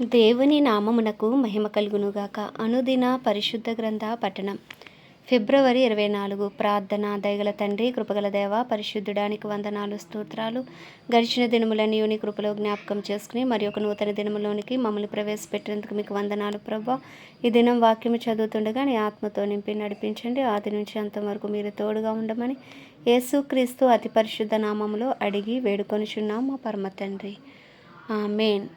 దేవుని నామమునకు మహిమ కలుగునుగాక. అనుదిన పరిశుద్ధ గ్రంథ పఠనం. ఫిబ్రవరి ఇరవై నాలుగు. ప్రార్థన దయగల తండ్రి కృపగల దేవ పరిశుద్ధుడానికి వందనాలు స్తోత్రాలు. గడిచిన దినములన్నీ నీ కృపలో జ్ఞాపకం చేసుకుని మరి ఒక నూతన దినములోనికి మమ్మల్ని ప్రవేశపెట్టినందుకు మీకు వందనాలు ప్రభా. ఈ దినం వాక్యము చదువుతుండగా నీ ఆత్మతో నింపి నడిపించండి. ఆది నుంచి అంతవరకు మీరు తోడుగా ఉండమని యేసుక్రీస్తు అతి పరిశుద్ధ నామములో అడిగి వేడుకొనిచున్నాం మా పరమ తండ్రి. ఆమెన్.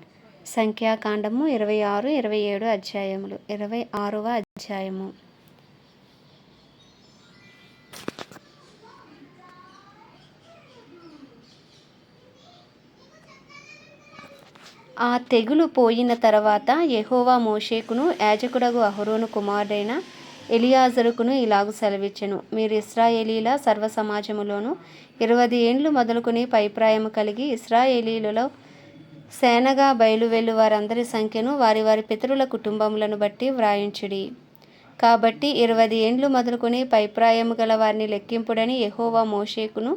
సంఖ్యాకాండము ఇరవై ఆరు ఇరవై ఏడు అధ్యాయములు. ఇరవై ఆరవ అధ్యాయము. ఆ తెగులు పోయిన తర్వాత యహోవా మోషేకును యాజకుడగు అహరోను కుమారుడైన ఎలియాజరుకును ఇలాగు సెలవిచ్చెను. మీరు ఇస్రాయేలీల సర్వసమాజములోను ఇరవై ఏండ్లు మొదలుకొని పైప్రాయము కలిగి ఇస్రాయేలీలలో సేనగా బయలువెళ్ళు వారందరి సంఖ్యను వారి వారి పితరుల కుటుంబములను బట్టి వ్రాయించుడి. కాబట్టి ఇరవై ఏండ్లు మొదలుకొని పైప్రాయము గల వారిని లెక్కింపుడని యహోవా మోషేకును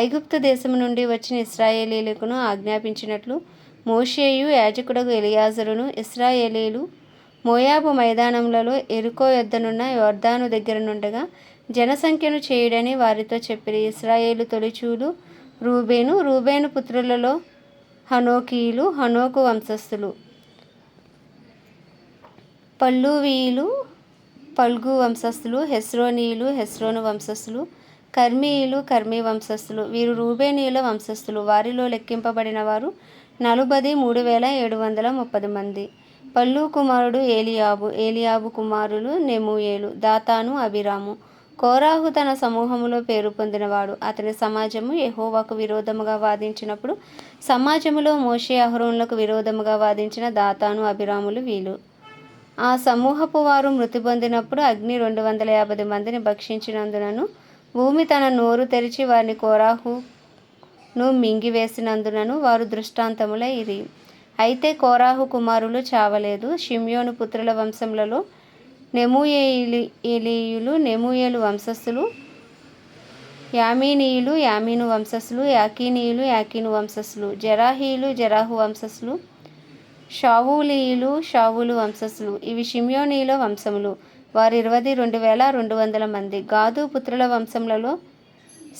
ఐగుప్తు దేశము నుండి వచ్చిన ఇస్రాయేలీలకును ఆజ్ఞాపించినట్లు మోషేయు యాజకుడగు ఎలియాజరును ఇస్రాయేలీలు మోయాబు మైదానములలో ఎరుకో యొద్దనున్న యోర్ధాను దగ్గర నుండగా జనసంఖ్యను చేయుడని వారితో చెప్పిరి. ఇస్రాయేలు తొలిచూలు రూబేను రూబేను పుత్రులలో హనోకీలు హనోకు వంశస్థులు. పల్లూవీయులు పల్గు వంశస్థులు హెస్రోనీయులు హెస్రోను వంశస్థులు కర్మీయులు కర్మీ వంశస్థులు. వీరు రూబేనీయుల వంశస్థులు. వారిలో లెక్కింపబడిన వారు నలుబది మూడు వేల ఏడు వందల ముప్పది మంది. పల్లు కుమారుడు ఏలియాబు. ఏలియాబు కుమారులు నెమూయేలు దాతాను అభిరాము కోరాహు తన సమూహములో పేరు పొందినవాడు. అతని సమాజము యహోవాకు విరోధముగా వాదించినప్పుడు సమాజములో మోషే అహరోన్లకు విరోధముగా వాదించిన దాతాను అభిరాములు వీలు. ఆ సమూహపు వారు మృతి పొందినప్పుడు అగ్ని రెండు వందల యాభై మందిని భక్షించినందునను భూమి తన నోరు తెరిచి వారిని కోరాహును మింగివేసినందునను వారు దృష్టాంతములై ఇది అయితే కోరాహు కుమారులు చావలేదు. షిమ్యోను పుత్రుల వంశములలో నెమూయేలీయులు నెమూయేలు వంశస్థులు యామీనీయులు యామీను వంశస్థులు యాకీనీయులు యాకీను వంశస్థులు జరాహీయులు జరాహు వంశస్థులు షావూలీయులు షావులు వంశస్థులు ఇవి షిమ్యోనీల వంశములు. వారు ఇరవై రెండు వేల రెండు వందల మంది. గాదు పుత్రుల వంశములలో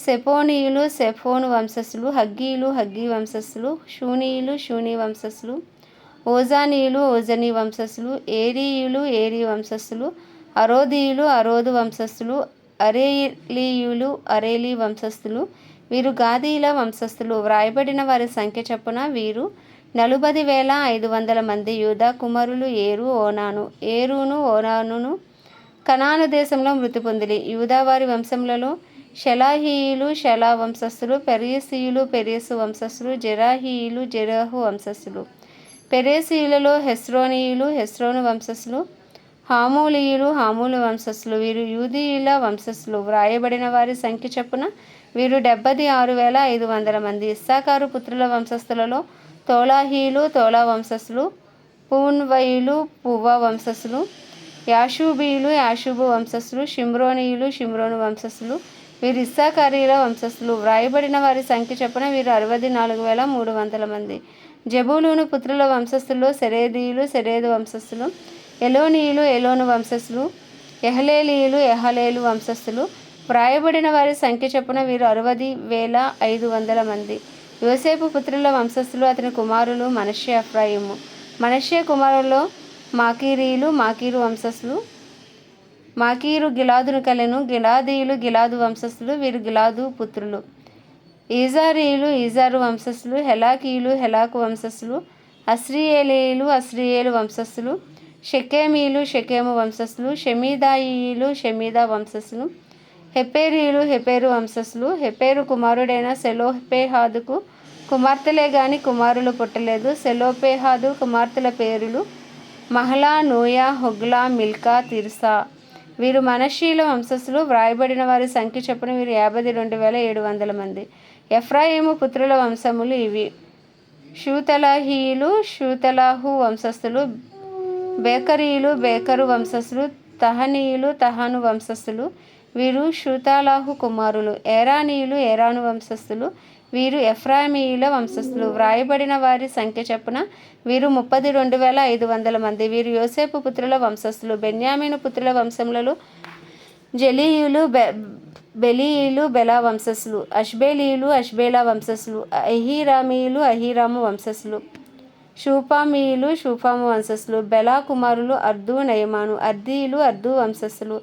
సెపోనీయులు సెఫోను వంశస్థులు హగ్గీయులు హగ్గీ వంశస్థులు షూనీయులు షూనీ వంశస్థులు ఓజానీయులు ఓజనీ వంశస్థులు ఏరీయులు ఏరీ వంశస్థులు అరోదీయులు అరోదు వంశస్థులు అరేలీయులు అరేలీ వంశస్థులు. వీరు గాదీల వంశస్థులు. వ్రాయబడిన వారి సంఖ్య చొప్పున వీరు నలుబది వేల ఐదు వందల మంది యూదా కుమారులు ఏరు ఓనాను. ఏరును ఓనానును కనాను దేశంలో మృతి పొందిలి యూదా వారి వంశములలో షలాహీయులు షలా వంశస్థులు పెరియసీయులు పెరియసు వంశస్థులు జెరాహీయులు జెరాహు వంశస్థులు. పెరేసీయులలో హెస్రోనీయులు హెస్రోను వంశస్థులు హామూలీయులు హామూలు వంశస్థులు. వీరు యూదీయుల వంశస్థులు. వ్రాయబడిన వారి సంఖ్య చొప్పున వీరు డెబ్బది ఆరు వేల ఐదు వందల మంది. ఇస్సాకారు పుత్రుల వంశస్థులలో తోలాహీలు తోలా వంశస్థులు పూన్వయులు పువ్వ వంశస్థులు యాషూబీయులు యాషూబు వంశస్థులు షిమ్రోనీయులు షిమ్రోను వంశస్థులు. వీరు ఇస్సాకారీల వంశస్థులు. వ్రాయబడిన వారి సంఖ్య చొప్పున వీరు అరవై నాలుగు వేల మూడు వందల మంది. జబూలూను పుత్రుల వంశస్థులు సెరేదీయులు సెరేదు వంశస్థులు ఎలోనీయులు ఎలోను వంశస్థులు ఎహలేలీయులు ఎహలేలు వంశస్థులు. వ్రాయబడిన వారి సంఖ్య చొప్పున వీరు అరవై వేల ఐదు వందల మంది. యోసేపు పుత్రుల వంశస్థులు అతని కుమారులు మనషే అఫ్రాయిము మనషే కుమారుల్లో మాకీరీయులు మాకీరు వంశస్థులు. మాకీరు గిలాదును కలెను గిలాదీయులు గిలాదు వంశస్థులు వీరు గిలాదు పుత్రులు. ఈజారీయులు ఈజారు వంశస్థులు హెలాకీయులు హెలాకు వంశస్థులు అస్రియేలీయులు అస్రియేలు వంశస్థులు షకేమీలు షకేము వంశస్థులు షమీదాయిలు షమీదా వంశస్థులు హెపేరీయులు హెపేరు వంశస్థులు హెపేరు కుమారుడైన సెలోపేహాదుకు కుమార్తెలే గాని కుమారులు పుట్టలేదు. సెలోపేహాదు కుమార్తెల పేరులు Mahlah Noah Hoglah Milcah Tirzah. వీరు మనషీల వంశస్థులు. వ్రాయబడిన వారి సంఖ్య చొప్పున వీరు యాభై రెండు వేల ఏడు వందల మంది. ఎఫ్రాయిము పుత్రుల వంశములు ఇవి. షూతలాహీయులు షూతలాహు వంశస్థులు బేకరీయులు బేకరు వంశస్థులు తహనీయులు తహాను వంశస్థులు వీరు షూతాలాహు కుమారులు. ఏరానీయులు ఏరాను వంశస్థులు వీరు ఎఫ్రాయిమీయుల వంశస్థులు. వ్రాయబడిన వారి సంఖ్య చొప్పున వీరు ముప్పది రెండు వేల ఐదు వందల మంది. వీరు యోసేపు పుత్రుల వంశస్థులు బెన్యామీను పుత్రుల వంశములలో జలీయులు బె బెలీయులు బెలా వంశస్థులు అష్బేలీయులు అష్బేలా వంశస్థులు అహీరామీయులు అహీరాము వంశస్థులు షూపామీయులు షూపాము వంశస్థులు బెలా కుమారులు అర్దు నయమాను అర్దీయులు అర్దు వంశస్థులు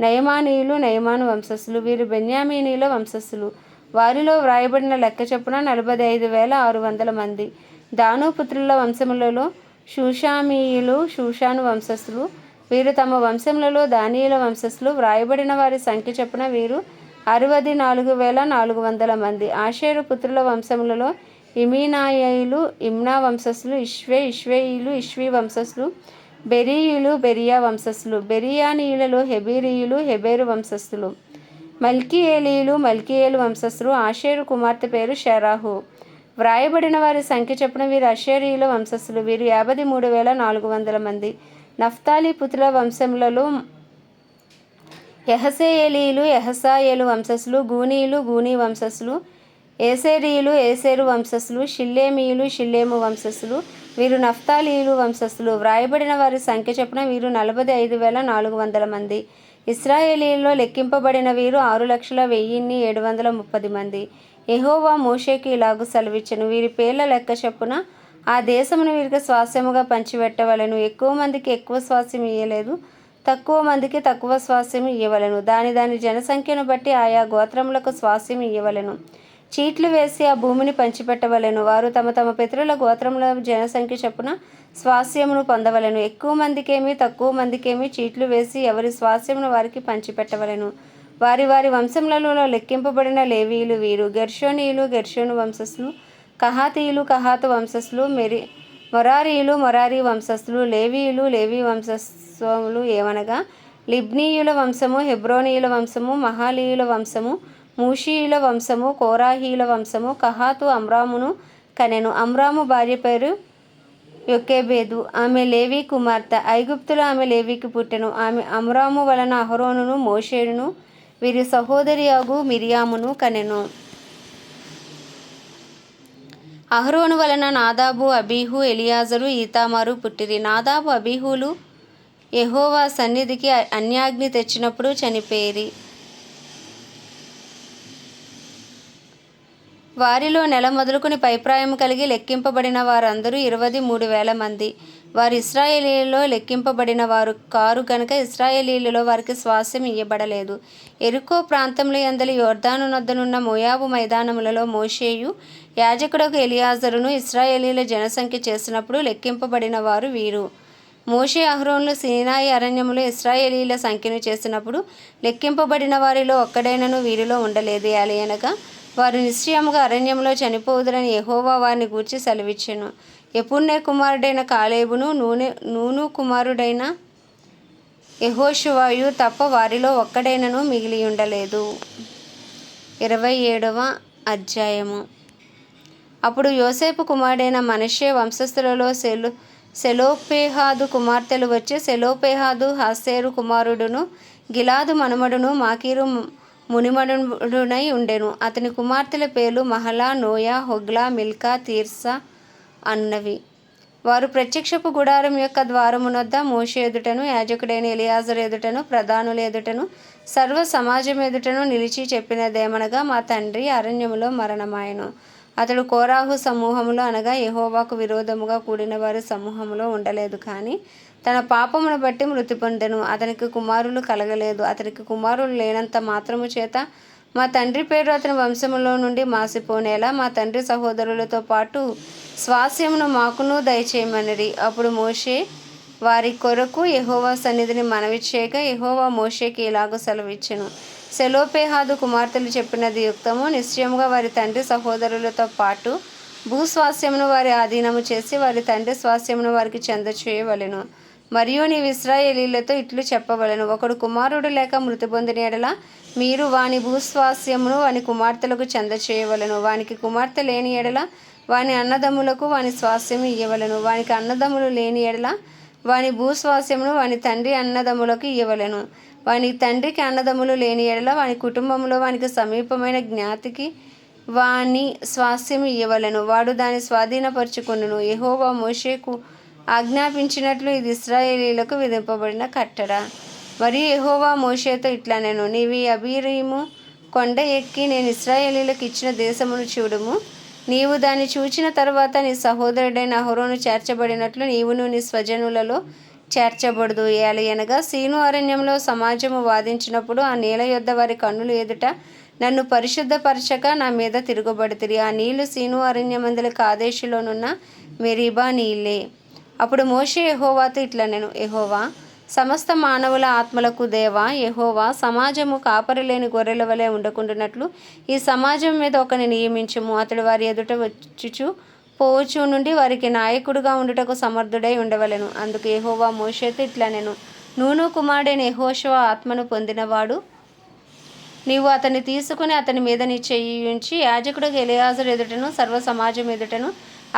నయమానీయులు నయమాను వంశస్థులు వీరు బెన్యామీనీయుల వంశస్థులు వారిలో వ్రాయబడిన లెక్క చొప్పున నలభై ఐదు వేల ఆరు వందల మంది. దానుపుత్రుల వంశములలో షూషామీయులు షూషాను వంశస్థులు వీరు తమ వంశములలో దానియుల వంశస్థులు. వ్రాయబడిన వారి సంఖ్య చొప్పున వీరు అరవది నాలుగు వేల నాలుగు వందల మంది. ఆషేరు పుత్రుల వంశములలో ఇమీనాయయులు ఇమ్నా వంశస్థులు ఇష్వే ఇష్వేయులు ఇష్వీ వంశస్థులు బెరీయులు బెరియా వంశస్థులు బెరియానీయులలో హెబీరీయులు హెబేరు వంశస్థులు మల్కీయేలీయులు మల్కీయేలు వంశస్థులు. ఆషేరు కుమార్తె పేరు షెరాహు. వ్రాయబడిన వారి సంఖ్య చొప్పున వీరు అషేరీయుల వంశస్థులు. వీరు యాభై మూడు వేల నాలుగు వందల మంది. నఫ్తాలి పుత్రుల వంశములలో ఎహసేయలీలు ఎహసాయేలు వంశస్సులు గూనీయులు గూనీ వంశస్థులు ఏసేరీయులు ఏసేరు వంశస్సులు షిల్లేమీయులు షిల్లేము వంశస్థులు వీరు నఫ్తాలీయులు వంశస్థులు. వ్రాయబడిన వారి సంఖ్య చొప్పున వీరు నలభై ఐదు వేల నాలుగు వందల మంది. ఇస్రాయేలీలో లెక్కింపబడిన వీరు ఆరు లక్షల వెయ్యిన్ని ఏడు వందల ముప్పది మంది. ఎహోవా మోషేకి ఇలాగు సెలవిచ్చను. వీరి పేర్ల లెక్క చొప్పున ఆ దేశమును వీరికి స్వాస్యముగా పంచిపెట్టవలను. ఎక్కువ మందికి ఎక్కువ స్వాస్యం ఇయ్యలేదు. తక్కువ మందికి తక్కువ స్వాస్యం ఇవ్వలను దాని దాని జనసంఖ్యను బట్టి ఆయా గోత్రములకు స్వాస్యం ఇవ్వలను చీట్లు వేసి ఆ భూమిని పంచిపెట్టవలెను. వారు తమ తమ పితరుల గోత్రముల జనసంఖ్య చొప్పున స్వాస్యమును పొందవలెను. ఎక్కువ మందికేమి తక్కువ మందికేమి చీట్లు వేసి ఎవరి స్వాస్యమును వారికి పంచిపెట్టవలెను. వారి వారి వంశములలో లెక్కింపబడిన లేవీయులు వీరు. గెర్షోనీయులు గెర్షోను వంశస్థులు. కహాతీయులు కహాతు వంశస్థులు మెరి మొరారీయులు మొరారీ వంశస్థులు లేవీయులు లేవీ వంశస్థులు ఏమనగా లిబ్నీయుల వంశము హెబ్రోనీయుల వంశము మహాలీయుల వంశము మూషీయుల వంశము కోరాహీయుల వంశము కహాతు అమ్రామును కనెను. అమ్రాము భార్య పేరు యొక్కేబేదు. ఆమె లేవి కుమార్తె. ఐగుప్తులు ఆమె లేవికి పుట్టెను. ఆమె అమ్రాము వలన అహరోనును మోషేడును వీరి సహోదరి మిరియామును కనెను. అహరోను వలన నాదాబు అబీహు ఎలియాజరు ఈతామారు పుట్టిరి. నాదాబు అబీహులు యహోవా సన్నిధికి అన్యాగ్ని తెచ్చినప్పుడు చనిపోయేరి వారిలో నెల మొదలుకొని పైప్రాయం కలిగి లెక్కింపబడిన వారందరూ ఇరవై మూడు వేల మంది. వారు ఇస్రాయేలీలలో లెక్కింపబడిన వారు కారు గనుక ఇస్రాయేలీలలో వారికి స్వాస్యం ఇయ్యబడలేదు. ఎరుకో ప్రాంతంలో అందలి యోర్దాను నొద్దనున్న మోయాబు మైదానములలో మోషేయు యాజకుడకు ఎలియాజరును ఇస్రాయేలీల జనసంఖ్య చేసినప్పుడు లెక్కింపబడిన వారు వీరు. మోషే అహ్రోన్లు సీనాయి అరణ్యములో ఇస్రాయేలీల సంఖ్యను చేసినప్పుడు లెక్కింపబడిన వారిలో ఒక్కడైనను వీరిలో ఉండలేదు. అలయనగా వారు నిశ్చయముగా అరణ్యంలో చనిపోదురని యహోవా వారిని గూర్చి సెలవిచ్చెను. ఎపుణ్య కుమారుడైన కాలేబును నూనె నూను కుమారుడైన యెహోషువాయు తప్ప వారిలో ఒక్కడైనను మిగిలి ఉండలేదు ఇరవై ఏడవ అధ్యాయము. అప్పుడు యోసేపు కుమారుడైన మనషే వంశస్థులలో సెలు సెలోపేహాదు కుమార్తెలు వచ్చి సెలోపేహాదు హాసేరు కుమారుడును గిలాదు మనుమడును మాకీరు మునిమడునై ఉండెను. అతని కుమార్తెల పేర్లు Mahlah Noah Hoglah Milcah Tirzah అన్నవి. వారు ప్రత్యక్షపు గుడారం యొక్క ద్వారమునొద్ద మోషే ఎదుటను యాజకుడైన ఎలియాజర్ ఎదుటను ప్రధానుల ఎదుటను సర్వ సమాజం ఎదుటను నిలిచి చెప్పినదేమనగా మా తండ్రి అరణ్యములో మరణమాయను. అతడు కోరాహు సమూహములో అనగా యహోవాకు విరోధముగా కూడిన వారి సమూహంలో ఉండలేదు కానీ తన పాపమును బట్టి మృతి పొందెను. అతనికి కుమారులు కలగలేదు. అతనికి కుమారులు లేనంత మాత్రము చేత మా తండ్రి పేరు అతని వంశములో నుండి మాసిపోనేలా మా తండ్రి సహోదరులతో పాటు స్వాస్యమును మాకును దయచేయమనిరి అప్పుడు మోషే వారి కొరకు యహోవా సన్నిధిని మనవి చేయగా యహోవా మోషేకి ఇలాగ సెలవిచ్చెను. సెలోపేహాదు కుమార్తెలు చెప్పినది యుక్తము. నిశ్చయముగా వారి తండ్రి సహోదరులతో పాటు భూస్వాస్యమును వారి ఆధీనము చేసి వారి తండ్రి స్వాస్యమును వారికి చెంద చేయవలెను మరియు నీ ఇస్రాయేలీలతో ఇట్లు చెప్పవలెను. ఒకడు కుమారుడు లేక మృతి పొందిన ఎడల మీరు వాని భూస్వాస్యమును వాని కుమార్తెలకు చెంద చేయవలెను వానికి కుమార్తె లేని ఎడల వాని అన్నదమ్ములకు వాని స్వాస్యము ఇవ్వవలను వానికి అన్నదమ్ములు లేని ఎడల వాని భూస్వాస్యమును వాని తండ్రి అన్నదమ్ములకు ఇవ్వవలను వాని తండ్రికి అన్నదమ్ములు లేని ఎడల వాని కుటుంబంలో వానికి సమీపమైన జ్ఞాతికి వాని స్వాస్థ్యం ఇవ్వలను వాడు దాన్ని స్వాధీనపరుచుకును యహోవా మోషేకు ఆజ్ఞాపించినట్లు ఇది ఇస్రాయేలీలకు విధింపబడిన కట్టడ. మరియు యహోవా మోషేతో ఇట్లా నేను నీవి అబీరీము కొండ ఎక్కి నేను ఇస్రాయేలీలకు ఇచ్చిన దేశమును చూడుము. నీవు దాన్ని చూచిన తర్వాత నీ సహోదరుడైన అహరోను చేర్చబడినట్లు నీవును నీ స్వజనులలో చేర్చబడదు. ఏలయనగా సీను అరణ్యంలో సమాజము వాదించినప్పుడు ఆ నీల యొద్ద వారి కన్నులు ఎదుట నన్ను పరిశుద్ధపరచక నా మీద తిరుగుబడితిరి. ఆ నీళ్ళు సీను అరణ్యమందలి కాదేశులోనున్న మెరీబా నీళ్ళే. అప్పుడు మోషే ఎహోవాతో ఇట్లా నేను ఎహోవా సమస్త మానవుల ఆత్మలకు దేవా ఎహోవా సమాజము కాపరి లేని గొర్రెల వలె ఉండకుండానట్లు ఈ సమాజం మీద ఒకని నియమించుము. అతడు వారి ఎదుట వచ్చుచు పోవచ్చు నుండి వారికి నాయకుడుగా ఉండుటకు సమర్థుడై ఉండవలెను. అందుకు ఎహోవా మోషేతో ఇట్లా నేను నూను కుమారుడైన యెహోషువ ఆత్మను పొందినవాడు. నీవు అతన్ని తీసుకుని అతని మీద నీ చెయ్యి ఉంచి యాజకుడు ఎలియాజరు ఎదుటను సర్వ సమాజం ఎదుటను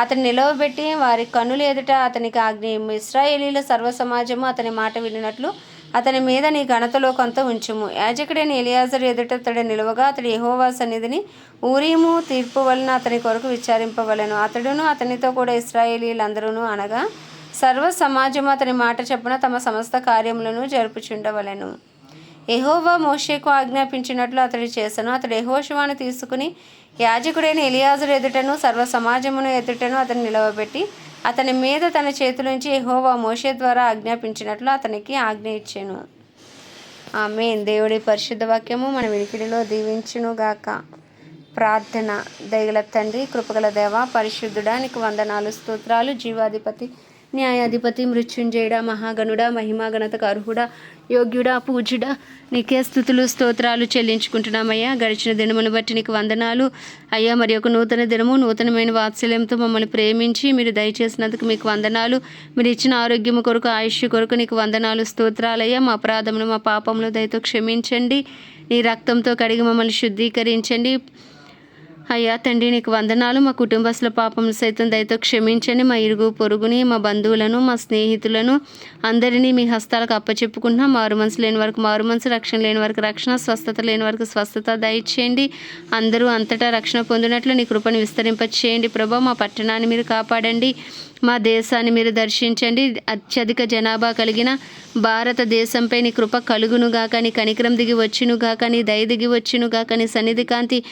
అతని నిలవబెట్టి వారి కన్నులు ఎదుట అతనికి ఆజ్ఞేయము ఇస్రాయేలీల సర్వ సమాజము అతని మాట వినినట్లు అతని మీద నీ ఘనతలో కొంత ఉంచుము. యాజకుడైన ఎలియాజర్ ఎదుట అతడు నిలువగా అతడు యహోవా సన్నిధిని ఊరీము తీర్పు వలన అతని కొరకు విచారింపవలెను. అతడును అతనితో కూడా ఇస్రాయేలీలందరూ అనగా సర్వ సమాజము అతని మాట చెప్పున తమ సమస్త కార్యములను జరుపుచుండవలెను. ఎహోవా మోషేకు ఆజ్ఞాపించినట్లు అతడు చేశాను అతడు యెహోషువాను తీసుకుని యాజకుడైన ఎలియాజర్ ఎదుటను సర్వ సమాజమును ఎదుటను అతను నిలవబెట్టి అతని మీద తన చేతులుంచి ఎహోవా మోషే ద్వారా ఆజ్ఞాపించినట్లు అతనికి ఆజ్ఞ ఇచ్చాను. ఆమె దేవుడి పరిశుద్ధ వాక్యము మన వినికిడిలో దీవించునుగాక ప్రార్థన దయగల తండ్రి కృపగల దేవ పరిశుద్ధుడా నీకు వందనాలు స్తోత్రాలు జీవాధిపతి న్యాయాధిపతి మృత్యుంజయుడ మహాగణుడ మహిమా అర్హుడ యోగ్యుడ యోగ్యుడా నీకే స్థుతులు స్తోత్రాలు చెల్లించుకుంటున్నామయ్యా. గడిచిన దినమును బట్టి నీకు వందనాలు. అయ్యా మరి ఒక నూతన దినము నూతనమైన వాత్సల్యంతో మమ్మల్ని ప్రేమించి మీరు దయచేసినందుకు మీకు వందనాలు. మీరు ఇచ్చిన ఆరోగ్యము కొరకు ఆయుష్ కొరకు నీకు వందనాలు స్తోత్రాలయ్యా. మా అపరాధమును మా పాపమును దయతో క్షమించండి. నీ రక్తంతో కడిగి మమ్మల్ని శుద్ధీకరించండి. అయ్యా తండ్రి నీకు వందనాలు. మా కుటుంబస్తుల పాపం సైతం దయతో క్షమించండి. మా ఇరుగు పొరుగుని మా బంధువులను మా స్నేహితులను అందరినీ మీ హస్తాలకు అప్పచెప్పుకుంటున్నాం. మారు మనసు లేని వరకు మారు మనసు రక్షణ లేని వరకు రక్షణ స్వస్థత లేని వరకు స్వస్థత దయచేయండి. అందరూ అంతటా రక్షణ పొందినట్లు నీ కృపను విస్తరింపచేయండి. ప్రభా మా పట్టణాన్ని మీరు కాపాడండి. మా దేశాన్ని మీరు దర్శించండి. అత్యధిక జనాభా కలిగిన భారతదేశంపై నీ కృప కలుగునుగాక నీ కనికరం దిగి వచ్చునుగాక నీ దయ దిగి వచ్చునుగాక నీ సన్నిధి కాంతి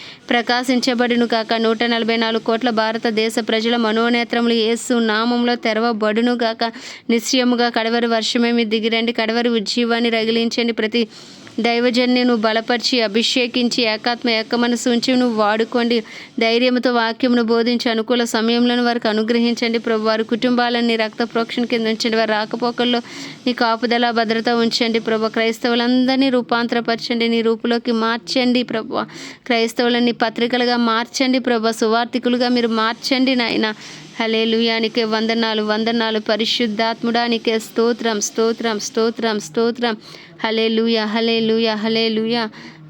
కాక నూట నలభై నాలుగు కోట్ల భారతదేశ ప్రజల మనోనేత్రములు ఏసు నామంలో తెరవబడునుగాక నిశ్చయముగా కడవరి వర్షమేమి దిగిరండి. కడవరి ఉజ్జీవాన్ని రగిలించండి. ప్రతి దైవజన్ని నువ్వు బలపరిచి అభిషేకించి ఏకాత్మ ఏక మనసు ఉంచి నువ్వు వాడుకోండి. ధైర్యంతో వాక్యమును బోధించి అనుకూల సమయంలో వారికి అనుగ్రహించండి. ప్రభు వారి కుటుంబాలన్నీ రక్త ప్రోక్షణ కింద ఉంచండి. వారి రాకపోకల్లో నీ కాపుదల భద్రత ఉంచండి. ప్రభు క్రైస్తవులందరినీ రూపాంతరపరచండి. నీ రూపులోకి మార్చండి ప్రభు. క్రైస్తవులని పత్రికలుగా మార్చండి ప్రభు. సువార్థికులుగా మీరు మార్చండి నాయన. హలేలుయానికే వందనాలు వందనాలు. పరిశుద్ధాత్ముడానికే స్తోత్రం స్తోత్రం స్తోత్రం స్తోత్రం. హలేలుయ హలే లూయ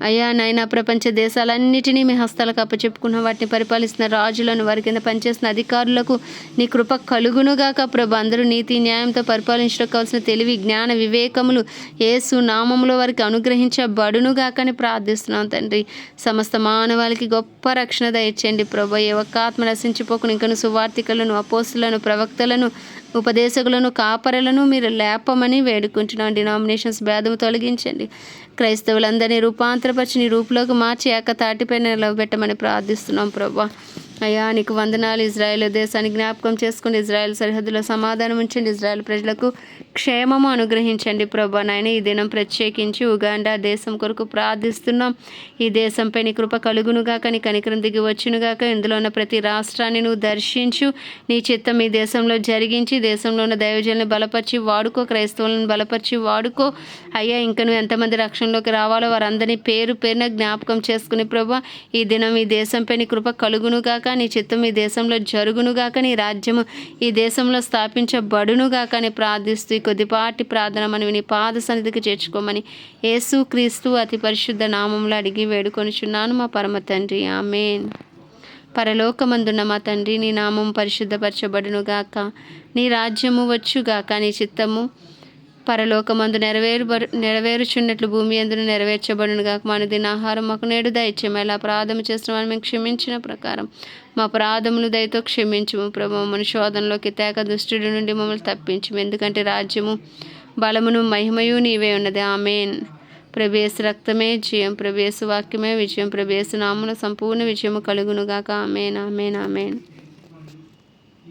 అయ్యా నాయన ప్రపంచ దేశాలన్నిటినీ మీ హస్తాలకు అప్పచెప్పుకున్న వాటిని పరిపాలిస్తున్న రాజులను వారి కింద పనిచేస్తున్న అధికారులకు నీ కృప కలుగునుగాక ప్రభు. అందరూ నీతి న్యాయంతో పరిపాలించడం కావాల్సిన తెలివి జ్ఞాన వివేకములు ఏసు నామములో వారికి అనుగ్రహించబడునుగాక అని ప్రార్థిస్తున్నాం తండ్రి. సమస్త మానవాళికి గొప్ప రక్షణ దయచేయండి ప్రభు. ఏ ఒక్క ఆత్మ నశించిపోకుండా ఇంకను సువార్థికలను అపోస్తులను ప్రవక్తలను ఉపదేశకులను కాపరలను మీరు లేపమని వేడుకుంటున్నాం. డినామినేషన్స్ భేదము తొలగించండి. క్రైస్తవులందరినీ రూపాంతరపరిచి నీ రూపులోకి మార్చి ఏకతాటిపై నిలవబెట్టమని ప్రార్థిస్తున్నాం ప్రభా. అయ్యా నీకు వందనాలు. ఇజ్రాయెల్ దేశాన్ని జ్ఞాపకం చేసుకుని ఇజ్రాయెల్ సరిహద్దులో సమాధానం ఉంచండి. ఇజ్రాయెల్ ప్రజలకు క్షేమము అనుగ్రహించండి ప్రభా నాయన. ఈ దినం ప్రత్యేకించి ఉగాండా దేశం కొరకు ప్రార్థిస్తున్నాం. ఈ దేశంపై నీ కృప కలుగునుగాక నీ కనికరం దిగి వచ్చునుగాక ఇందులో ఉన్న ప్రతి రాష్ట్రాన్ని నువ్వు దర్శించు. నీ చిత్తం ఈ దేశంలో జరిగించి దేశంలో ఉన్న దైవజనులను బలపరిచి వాడుకో క్రైస్తవులను బలపరిచి వాడుకో. అయ్యా ఇంకా నువ్వు ఎంతమంది రక్షణలోకి రావాలో వారందరినీ పేరు పేరున జ్ఞాపకం చేసుకుని ప్రభా ఈ దినం ఈ దేశంపై నీ కృప కలుగునుగాక నీ చిత్తం ఈ దేశంలో జరుగునుగాక నీ రాజ్యము ఈ దేశంలో స్థాపించబడునుగాక అని ప్రార్థిస్తూ కొద్దిపాటి ప్రార్థన మనం నీ పాద సన్నిధికి చేర్చుకోమని యేసు క్రీస్తు అతి పరిశుద్ధ నామంలో అడిగి వేడుకొనిచున్నాను మా పరమ తండ్రి. ఆమెన్. పరలోకమందున్న మా తండ్రి నీ నామం పరిశుద్ధపరచబడునుగాక. నీ రాజ్యము వచ్చుగాక నీ చిత్తము పరలోకమందు నెరవేరు నెరవేరుచున్నట్లు భూమి ఎందును నెరవేర్చబడును గాక. మన దిన ఆహారం మాకు నేడు దయచేయం ఎలా అపరాధం చేసిన వారిని మేము క్షమించిన ప్రకారం మా అపరాధములు దయతో క్షమించము. ప్రభు మమ్మల్ని శోధనలోకి తేక దుష్టుడి నుండి మమ్మల్ని తప్పించము. ఎందుకంటే రాజ్యము బలమును మహిమయు నీవే ఉన్నది. ఆమెన్. ప్రభేసు రక్తమే జయం ప్రభేసు వాక్యమే విజయం. ప్రభేసు నామున సంపూర్ణ విజయము కలుగునుగాక ఆమెన్ ఆమెన్ ఆమెన్.